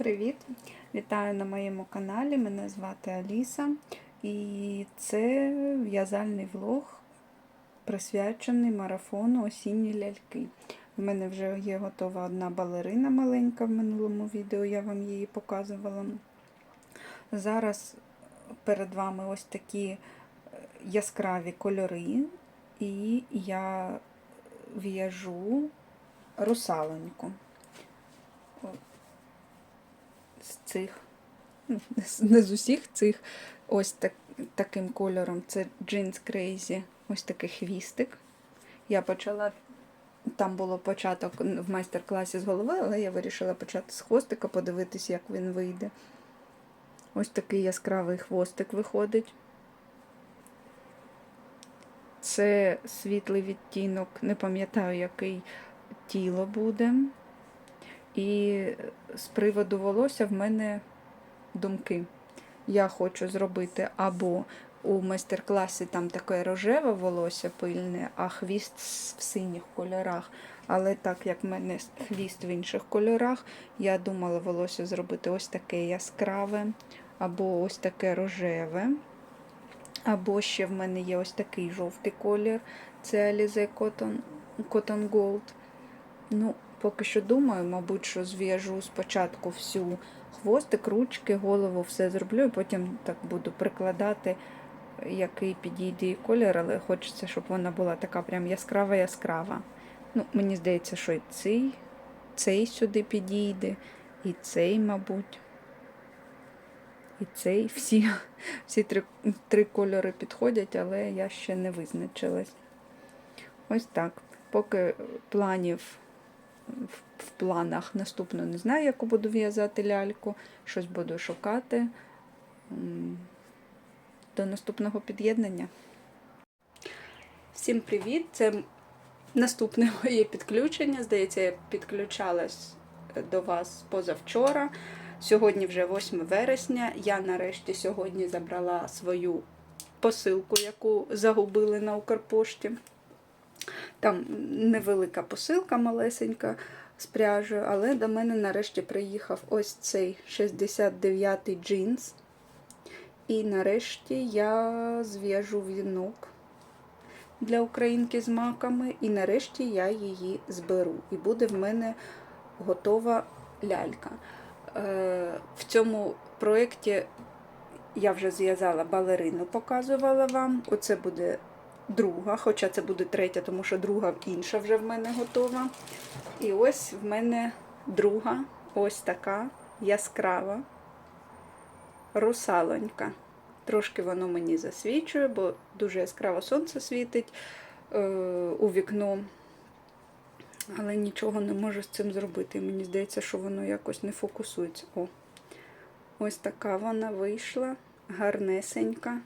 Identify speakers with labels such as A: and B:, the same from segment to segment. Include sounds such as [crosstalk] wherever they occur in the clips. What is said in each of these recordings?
A: Привіт! Вітаю на моєму каналі. Мене звати Аліса, і це в'язальний влог, присвячений марафону Осінні ляльки. У мене вже є готова одна балерина маленька в минулому відео, я вам її показувала. Зараз перед вами ось такі е, яскраві кольори, і я в'яжу русалоньку цих, не з- усіх цих, ось так, таким кольором. Це Jeans Crazy, ось такий хвістик. Я почала, там було початок в майстер-класі з голови, але я вирішила почати з хвостика, подивитись, як він вийде. Ось такий яскравий хвостик виходить. Це світлий відтінок, не пам'ятаю, який тіло буде. І з приводу волосся в мене думки. Я хочу зробити або у майстер-класі там таке рожеве волосся пильне, а хвіст в синіх кольорах. Але так як в мене хвіст в інших кольорах, я думала волосся зробити ось таке яскраве, або ось таке рожеве. Або ще в мене є ось такий жовтий колір. Це Alize Cotton, Cotton Gold. Ну, поки що думаю, мабуть, що зв'яжу спочатку всю хвостик, ручки, голову, все зроблю, і потім так буду прикладати, який підійде їй колір, але хочеться, щоб вона була така прям яскрава-яскрава. Ну, мені здається, що і цей, цей сюди підійде, і цей, мабуть. І цей всі, всі три, три кольори підходять, але я ще не визначилась. Ось так. Поки планів в- планах наступно не знаю, яку буду в'язати ляльку, щось буду шукати. До наступного під'єднання. Всім привіт! Це наступне [laughs] моє підключення. Здається, я підключалась до вас позавчора. Сьогодні вже 8 вересня. Я нарешті сьогодні забрала свою посилку, яку загубили на Укрпошті. Там невелика посилка малесенька з пряжею, але до мене нарешті приїхав ось цей 69-й джинс. І нарешті я зв'яжу вінок для українки з маками, і нарешті я її зберу. І буде в мене готова лялька. Е, В цьому проєкті я вже зв'язала балерину, показувала вам. Оце буде друга, хоча це буде третя, тому що друга інша вже в мене готова. І ось в мене друга, ось така яскрава русалонька. Трошки воно мені засвічує, бо дуже яскраво сонце світить е, у вікно. Але нічого не можу з цим зробити. Мені здається, що воно якось не фокусується. О, ось така вона вийшла, гарнесенька,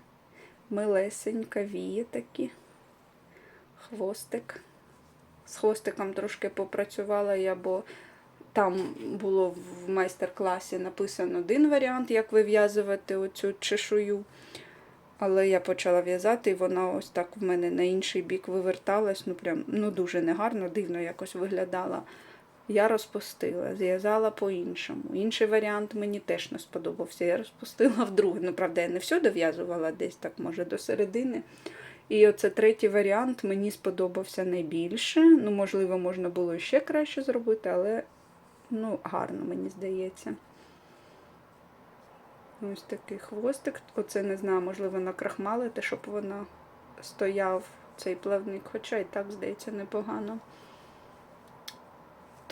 A: милесенька, віє такі. Хвостик. З хвостиком трошки попрацювала я, бо там було в майстер-класі написано один варіант, як вив'язувати оцю чешую. Але я почала в'язати, і вона ось так в мене на інший бік виверталась. Ну, прям ну дуже негарно, дивно якось виглядала. Я розпустила, зв'язала по-іншому. Інший варіант мені теж не сподобався. Я розпустила вдруге. Ну, правда, я не все дов'язувала десь так, може, до середини. І оце третій варіант мені сподобався найбільше. Ну, можливо, можна було ще краще зробити, але ну, гарно, мені здається. Ось такий хвостик. Оце не знаю, можливо, накрахмалити, щоб вона стояв цей плавник, хоча і так, здається, непогано.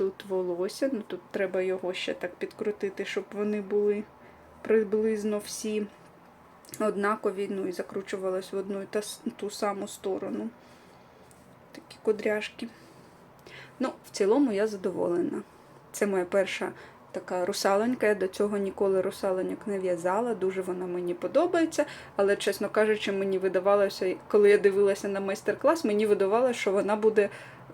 A: Тут волосся, ну тут треба його ще так підкрутити, щоб вони були приблизно всі однакові, ну і закручувалась в одну і та, ту саму сторону. Такі кудряшки. Ну, в цілому я задоволена. Це моя перша така русалонька. Я до цього ніколи русалоньок не в'язала. Дуже вона мені подобається. Але, чесно кажучи, мені видавалося, коли я дивилася на майстер-клас, мені видавалося, що вона буде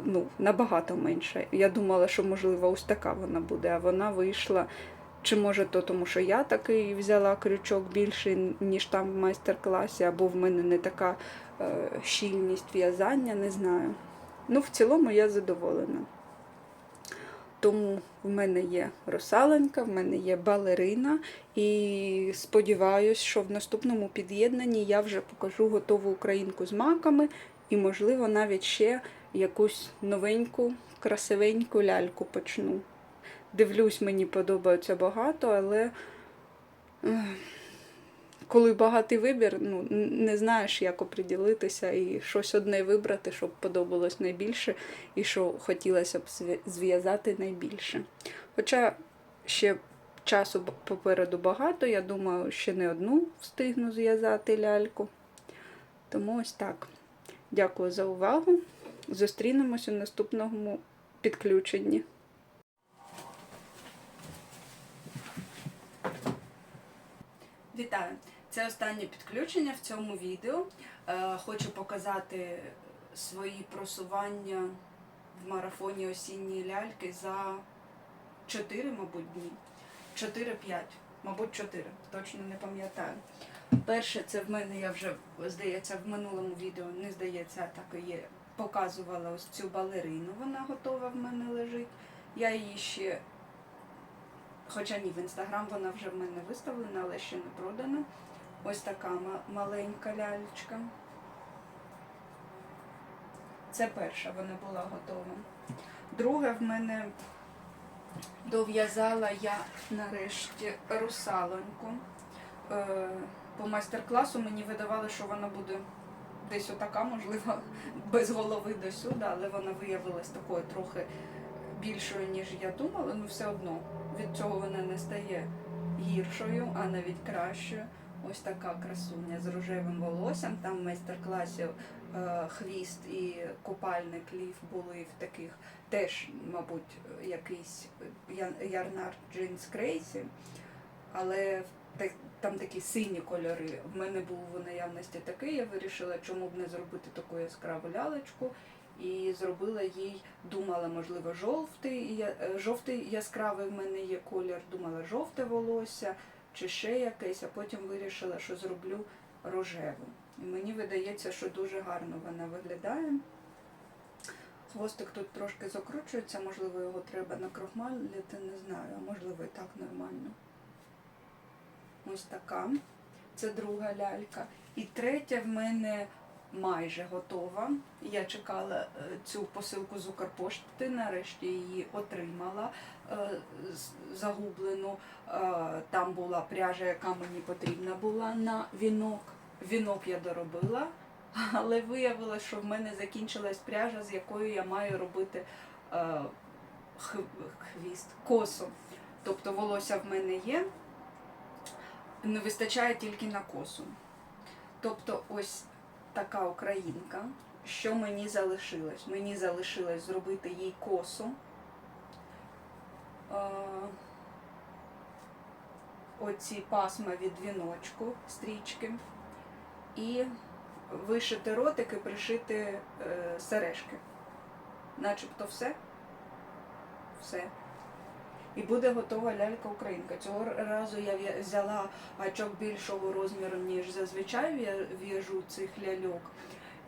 A: ну, набагато менша. Я думала, що, можливо, ось така вона буде, а вона вийшла. Чи може то, тому що я такий взяла крючок більший, ніж там в майстер-класі, або в мене не така е, щільність в'язання, не знаю. Ну, в цілому я задоволена. Тому в мене є русаленька, в мене є балерина, і сподіваюся, що в наступному під'єднанні я вже покажу готову українку з маками і, можливо, навіть ще якусь новеньку, красивеньку ляльку почну. Дивлюсь, мені подобається багато, але коли багатий вибір, ну, не знаєш, як оприділитися і щось одне вибрати, щоб подобалось найбільше, і що хотілося б зв'язати найбільше. Хоча ще часу попереду багато, я думаю, ще не одну встигну зв'язати ляльку. Тому ось так. Дякую за увагу. Зустрінемось у наступному підключенні. Вітаю! Це останнє підключення в цьому відео. Е, Хочу показати свої просування в марафоні осінньої ляльки за 4, мабуть, дні. 4-5, мабуть, 4, точно не пам'ятаю. Перше, це в мене я вже, здається, в минулому відео, не здається, а так і є. Показувала ось цю балерину, вона готова в мене лежить. Я її ще Хоча ні, в інстаграм вона вже в мене виставлена, але ще не продана. Ось така маленька лялечка. Це перша, вона була готова. Друга в мене дов'язала я нарешті русалоньку. Е, По майстер-класу мені видавали, що вона буде десь отака, можливо, [laughs] без голови до сюди, але вона виявилась такою трохи більшою, ніж я думала, ну все одно від цього вона не стає гіршою, а навіть кращою. Ось така красуня з рожевим волоссям. Там в майстер-класі е, хвіст і купальник лів були в таких теж, мабуть, якийсь ярнар джинс крейсі, але там такі сині кольори. В мене був в наявності такий. Я вирішила, чому б не зробити таку яскраву лялечку. І зробила їй, думала, можливо, жовтий, жовтий яскравий в мене є колір, думала жовте волосся чи ще якесь, а потім вирішила, що зроблю рожеву. І мені видається, що дуже гарно вона виглядає. Хвостик тут трошки закручується, можливо, його треба накрохмалити, не знаю, а можливо і так нормально. Ось така. Це друга лялька. І третя в мене майже готова. Я чекала е, цю посилку з Укрпошти, нарешті її отримала е, загублену. Е, Там була пряжа, яка мені потрібна була на вінок. Вінок я доробила, але виявилось, що в мене закінчилась пряжа, з якою я маю робити хвіст, косу. Тобто волосся в мене є, не вистачає тільки на косу. Тобто ось така українка. Що мені залишилось? Мені залишилось зробити їй косу. Е, Оці пасма від віночку, стрічки. І вишити ротик і пришити е, сережки. Начебто все. Все. І буде готова лялька-українка. Цього разу я взяла гачок більшого розміру, ніж зазвичай в'я- в'яжу цих ляльок.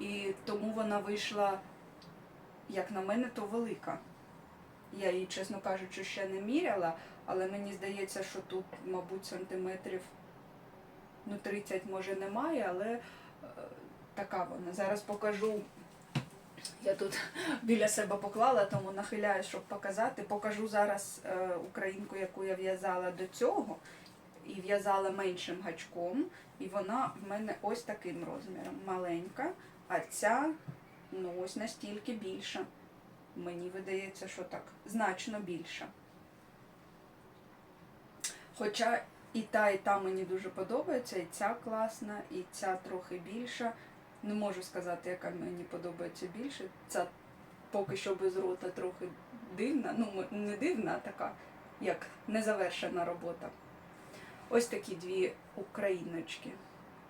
A: І тому вона вийшла, як на мене, то велика. Я її, чесно кажучи, ще не міряла, але мені здається, що тут, мабуть, сантиметрів ну, 30 може немає, але е, така вона. Зараз покажу. Я тут біля себе поклала, тому нахиляюсь, щоб показати. Покажу зараз е, українку, яку я в'язала до цього. І в'язала меншим гачком. І вона в мене ось таким розміром. Маленька, а ця ну ось настільки більша. Мені видається, що так, значно більша. Хоча і та, і та мені дуже подобається, і ця класна, і ця трохи більша. Не можу сказати, яка мені подобається більше. Ця поки що без рота трохи дивна. Ну, не дивна, а така, як незавершена робота. Ось такі дві україночки.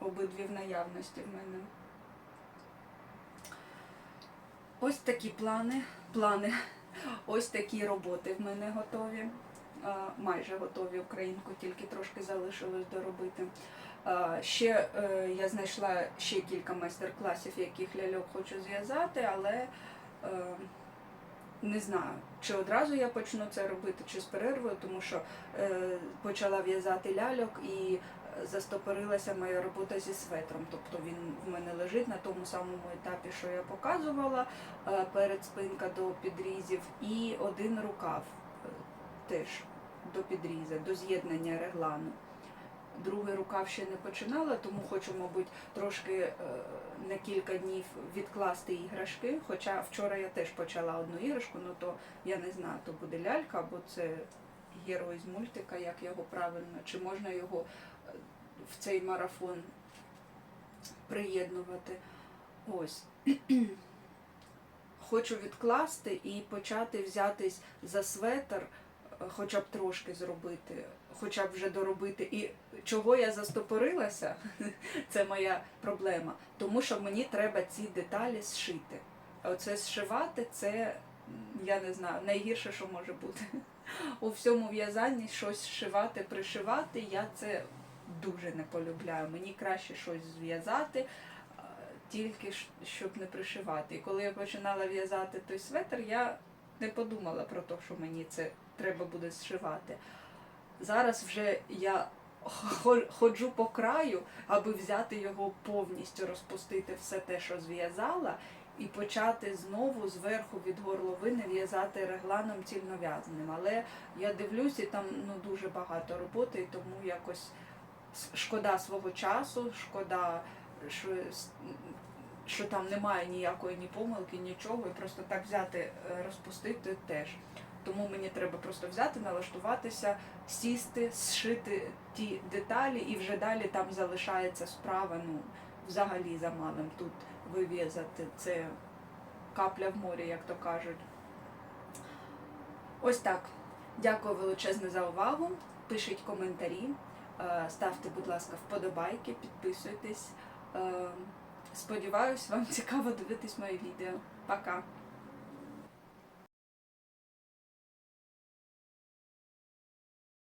A: Обидві в наявності в мене. Ось такі плани. Плани. Ось такі роботи в мене готові. Майже готові українку, тільки трошки залишилось доробити. Ще е, я знайшла ще кілька майстер-класів, яких ляльок хочу зв'язати, але е, не знаю. чи одразу я почну це робити, чи з перервою, тому що е, почала в'язати ляльок і застопорилася моя робота зі светром. Тобто він в мене лежить на тому самому етапі, що я показувала, перед спинка до підрізів, і один рукав теж до підріза, до з'єднання реглану. Другий рукав ще не починала, тому хочу, мабуть, трошки е, на кілька днів відкласти іграшки. Хоча вчора я теж почала одну іграшку, ну то я не знаю, то буде лялька або це герой з мультика, як його правильно, чи можна його е, в цей марафон приєднувати. Ось. [clears throat] Хочу відкласти і почати взятись за светр, хоча б трошки зробити, хоча б вже доробити. І чого я застопорилася, [laughs] це моя проблема. Тому що мені треба ці деталі зшити. А Оце зшивати це, я не знаю, найгірше, що може бути. [laughs] У всьому в'язанні щось зшивати, пришивати, я це дуже не полюбляю. Мені краще щось зв'язати, тільки щоб не пришивати. І коли я починала в'язати той светр, я не подумала про те, що мені це треба буде зшивати. Зараз вже я хо- ходжу по краю, аби взяти його повністю, розпустити все те, що зв'язала, і почати знову зверху від горловини в'язати регланом цільнов'язаним. Але я дивлюсь, і там ну, дуже багато роботи, і тому якось шкода свого часу, шкода, що, що там немає ніякої ні помилки, нічого, і просто так взяти, е, розпустити теж. Тому мені треба просто взяти, налаштуватися, сісти, зшити ті деталі, і вже далі там залишається справа, ну, взагалі за малим тут вив'язати. Це капля в морі, як то кажуть. Ось так. Дякую величезне за увагу. Пишіть коментарі, е, ставте, будь ласка, вподобайки, підписуйтесь. Е, Сподіваюсь, вам цікаво дивитись моє відео. Пока!